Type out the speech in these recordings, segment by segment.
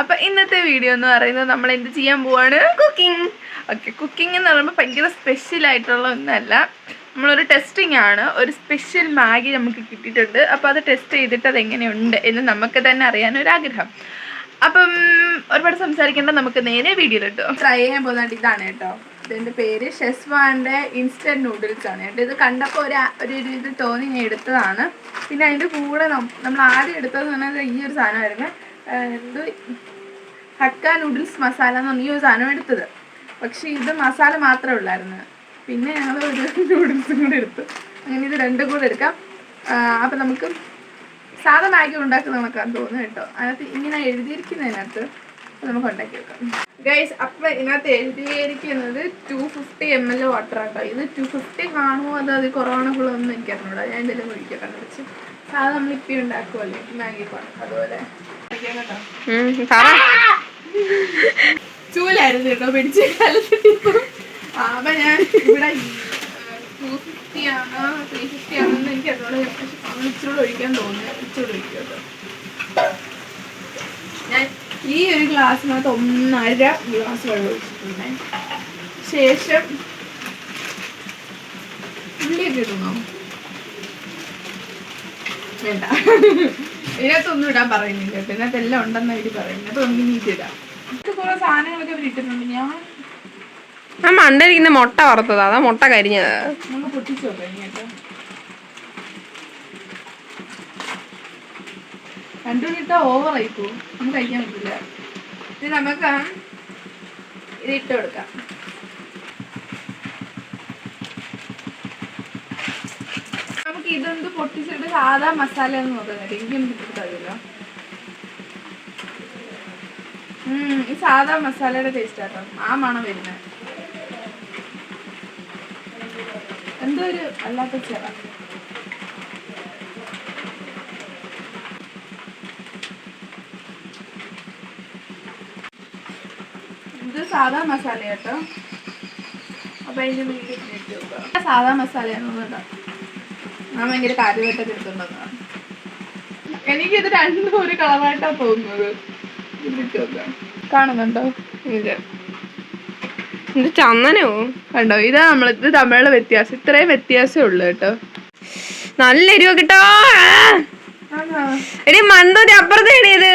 അപ്പൊ ഇന്നത്തെ വീഡിയോ എന്ന് പറയുന്നത് നമ്മൾ എന്ത് ചെയ്യാൻ പോവാണ്? കുക്കിംഗ് ഓക്കെ കുക്കിംഗ് എന്ന് പറയുമ്പോൾ ഭയങ്കര സ്പെഷ്യൽ ആയിട്ടുള്ള ഒന്നല്ല. നമ്മളൊരു ടെസ്റ്റിംഗ് ആണ്. ഒരു സ്പെഷ്യൽ മാഗി നമുക്ക് കിട്ടിയിട്ടുണ്ട്. അപ്പോൾ അത് ടെസ്റ്റ് ചെയ്തിട്ട് അത് എങ്ങനെയുണ്ട് എന്ന് നമുക്ക് തന്നെ അറിയാൻ ഒരു ആഗ്രഹം. അപ്പം ഒരുപാട് സംസാരിക്കേണ്ട നമുക്ക് നേരെ വീഡിയോ വീഡിയോയിലിട്ടോ ട്രൈ ചെയ്യാൻ പോകുന്നത് ഇതാണ് കേട്ടോ. ഇതിന്റെ പേര് ഷെസ്വാന്റെ ഇൻസ്റ്റന്റ് നൂഡിൽസ് ആണ് കേട്ടോ. ഇത് കണ്ടപ്പോൾ ഒരു ഒരു ഇത് തോന്നി ഞാൻ എടുത്തതാണ്. പിന്നെ അതിന്റെ കൂടെ നമ്മൾ ആദ്യം എടുത്തതെന്ന് പറഞ്ഞാൽ ഈ ഒരു സാധനമായിരുന്നു. എന്തോ? ഹക്ക നൂഡിൽസ് മസാല എന്ന് പറഞ്ഞ ഒരു സാധനം എടുത്തത്. പക്ഷെ ഇത് മസാല മാത്രമേ ഉള്ളായിരുന്നു. പിന്നെ ഞങ്ങൾ ഒരു നൂഡിൽസും കൂടെ എടുത്തു. അങ്ങനെ ഇത് രണ്ടും കൂടെ എടുക്കാം. അപ്പം നമുക്ക് സാധാ മാഗി ഉണ്ടാക്കുന്ന കണക്കാന്ന് തോന്നുന്നു കേട്ടോ. അതിനകത്ത് ഇങ്ങനെ എഴുതിയിരിക്കുന്നതിനകത്ത് നമുക്ക് ഉണ്ടാക്കി വെക്കാം. ഗൈസ് അപ്പം ഇതിനകത്ത് എഴുതിയിരിക്കുന്നത് two fifty M L water ആട്ടോ. ഇത് ടു ഫിഫ്റ്റി കാണുമോ അത് അത് കൊറോണ കുളമൊന്നും എനിക്കറിഞ്ഞൂടാ. ഞാൻ എന്തെങ്കിലും ഒഴിക്കാൻ കണ്ടുപിടിച്ച് സാധാ നമ്മൾ ഇപ്പം ഉണ്ടാക്കുമല്ലേ മാഗി അതുപോലെ. ചൂലായിരുന്നു കേട്ടോ പിടിച്ച കാലത്ത് അപ്പൊ ഞാൻ ഇവിടെ ടു ഫിഫ്റ്റി ആണോ ത്രീ ഫിഫ്റ്റി ആണെന്ന് എനിക്ക് അതോടെ ഇച്ചിരൂടെ ഒഴിക്കാൻ തോന്നുന്നു. ഇച്ചിരൂടെ ഞാൻ ഈ ഒരു ഗ്ലാസ്സിനകത്ത് ഒന്നര ഗ്ലാസ് വെള്ളം ഒഴിച്ചിട്ടുണ്ടേ. ശേഷം ഉള്ളിയൊക്കെ ഇടുന്നോ? വേണ്ട. ഇതിനകത്തൊന്നും ഇടാൻ പറയുന്നില്ല. ഇതിനകത്ത് എല്ലാം ഉണ്ടെന്ന് അവർ പറയുന്നത്. അതൊന്നും നമുക്ക് നീറ്റ് ഇടാം. ഇത് കുറെ സാധനങ്ങളൊക്കെ അവർ ഇട്ടിട്ടുണ്ട്. ഞാൻ ആ മണ്ടരിക്കുന്ന മുട്ട വറുത്തതാ. അതാ മുട്ട കരിഞ്ഞത്. നമ്മൾ പൊട്ടിച്ചു നോക്കാം ഇനി കേട്ടോ. രണ്ടു ഇട്ട ഓവർ ആയിപ്പോ നമുക്ക് കഴിക്കാൻ പറ്റില്ല. ഇത് നമുക്ക് ഇത് ഇട്ട് കൊടുക്കാം. ഇതൊന്ന് പൊട്ടിച്ചിട്ട് സാധാ മസാല എന്ന് നോക്കുന്നത് എനിക്കൊന്നും കിട്ടിയിട്ടില്ല ഉം ഈ സാധാ മസാലയുടെ ടേസ്റ്റ് ആട്ടോ. ആ മണം വരുന്നത്. എന്തോ ഒരു അല്ലാത്ത ചെറ. ഇത് സാധാ മസാല കേട്ടോ അപ്പൊ അതിന്റെ മീഡിയ സാധാ മസാലയാണ് കേട്ടോ ഞാൻ ഭയങ്കര കാര്യമായിട്ടൊക്കെ എടുത്തോണ്ടെന്നാണ് എനിക്കിത് രണ്ടും ഒരു കളറായിട്ടാ തോന്നുന്നത്. കാണുന്നുണ്ടോ? ഇത് ഇത് ചന്ദനോ? കണ്ടോ? ഇതാ നമ്മൾ ഇത് തമ്മിലുള്ള വ്യത്യാസം. ഇത്രയും വ്യത്യാസമേ ഉള്ളു കേട്ടോ. നല്ല എരിവ് കിട്ടോ? എടി മണ്ടൂരി അപ്പുറത്തെ എടിയത്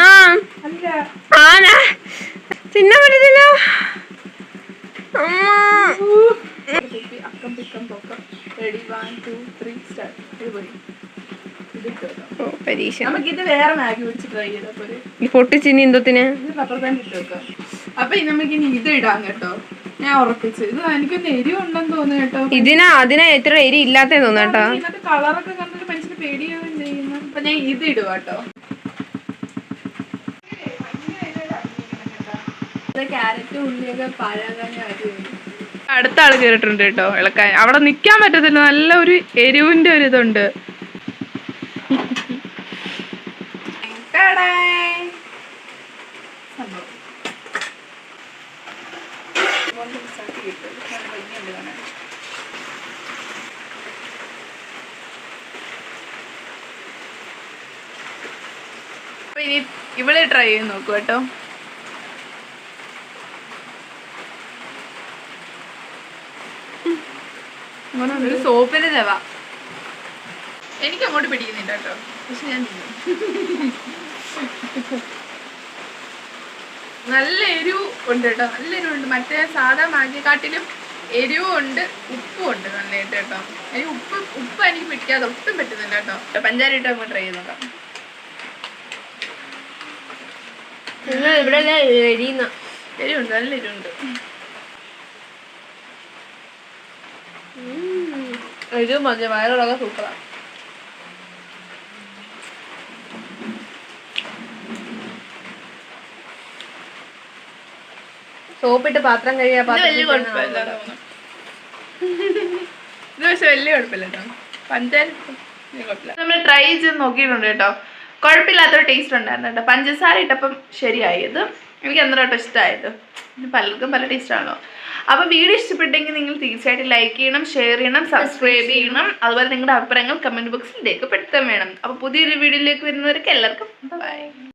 ആ. ആന തിന്നാൻ പറ്റത്തില്ല അമ്മ. കുപ്പി അക്കം പിക്കം പൊക്കം ready one two three start ഇത് പോയി ഇതിട്ട് വെക്കാം ഓ പരീക്ഷ. നമുക്കിത് വേറെ മാഗി പിടിച്ച് ട്രൈ ചെയ്താൽ പോരെ. ഈ പൊട്ടിച്ചിനി എന്തോത്തിന്? ഇത് റബ്ബർ ബാൻഡ് ഇട്ട് വെക്കാം. അപ്പൊ ഇത് ഇടാം കേട്ടോ. ഞാൻ ഉറപ്പിച്ചു. ഇത് എനിക്കൊന്ന് ഉണ്ടെന്ന് തോന്നുന്നു കേട്ടോ. ഇതിനാ അതിനാ എത്ര എരി ഇല്ലാത്തേ തോന്നു കേട്ടോ. ഇതിനകത്ത് കളറൊക്കെ കണ്ടിട്ട് മനുഷ്യന് പേടിയാവുകയും ചെയ്യുന്നു. അപ്പൊ ഞാൻ ഇത് ഇടുക കേട്ടോ. ക്യാരറ്റും ഉള്ളിയൊക്കെ അടുത്ത ആൾ കേറിട്ടുണ്ട് കേട്ടോ ഇളക്കാൻ അവിടെ നിക്കാൻ പറ്റത്തില്ല നല്ല ഒരു എരിവിന്റെ ഒരു ഇതുണ്ട്. ഇവൾ ട്രൈ ചെയ്ത് നോക്കൂ കേട്ടോ. ഒരു സോപ്പിന്റെ ചെവ. എനിക്ക് അങ്ങോട്ട് പിടിക്കുന്നില്ല കേട്ടോ. പക്ഷെ ഞാൻ നല്ല എരിവ് ഉണ്ട് കേട്ടോ. നല്ല എരിവുണ്ട് മറ്റേ സാധാ മാഗിക്കാട്ടിലും എരിവും ഉണ്ട് ഉപ്പും ഉണ്ട് നല്ലതായിട്ട് കേട്ടോ. എനിക്ക് ഉപ്പ് ഉപ്പ് എനിക്ക് പിടിക്കാതെ ഒട്ടും പറ്റുന്നില്ല കേട്ടോ. പഞ്ചാര ഇട്ട് നമുക്ക് ട്രൈ ചെയ്ത് നോക്കാം. ഇവിടെ എരിയുന്ന എരിവുണ്ട് നല്ല എരിവുണ്ട്. എരിവ് മതി വയറുള്ളതൊക്കെ സൂപ്പറാണ് സോപ്പിട്ട് പാത്രം കഴിയാ ഇത് വലിയ കുഴപ്പമില്ല ഇത് പക്ഷെ വലിയ കുഴപ്പമില്ല കേട്ടോ. കുഴപ്പമില്ല. നമ്മൾ ട്രൈ ചെയ്ത് നോക്കിയിട്ടുണ്ട് കേട്ടോ. കുഴപ്പമില്ലാത്തൊരു ടേസ്റ്റ് ഉണ്ടായിരുന്നു കേട്ടോ. പഞ്ചസാര ഇട്ടപ്പം ശരിയായി. ഇത് എനിക്ക് എന്താ കേട്ടോ ഇഷ്ടമായത് ഇത് പലർക്കും പല ടേസ്റ്റ് ആണല്ലോ. അപ്പോൾ വീഡിയോ ഇഷ്ടപ്പെട്ടെങ്കിൽ നിങ്ങൾ തീർച്ചയായിട്ടും ലൈക്ക് ചെയ്യണം ഷെയർ ചെയ്യണം സബ്സ്ക്രൈബ് ചെയ്യണം. അതുപോലെ നിങ്ങളുടെ അഭിപ്രായങ്ങൾ കമന്റ് ബോക്സിൽ രേഖപ്പെടുത്താൻ വേണം. അപ്പോൾ പുതിയൊരു വീഡിയോയിലേക്ക് വരുന്നവർക്ക് എല്ലാവർക്കും ബൈ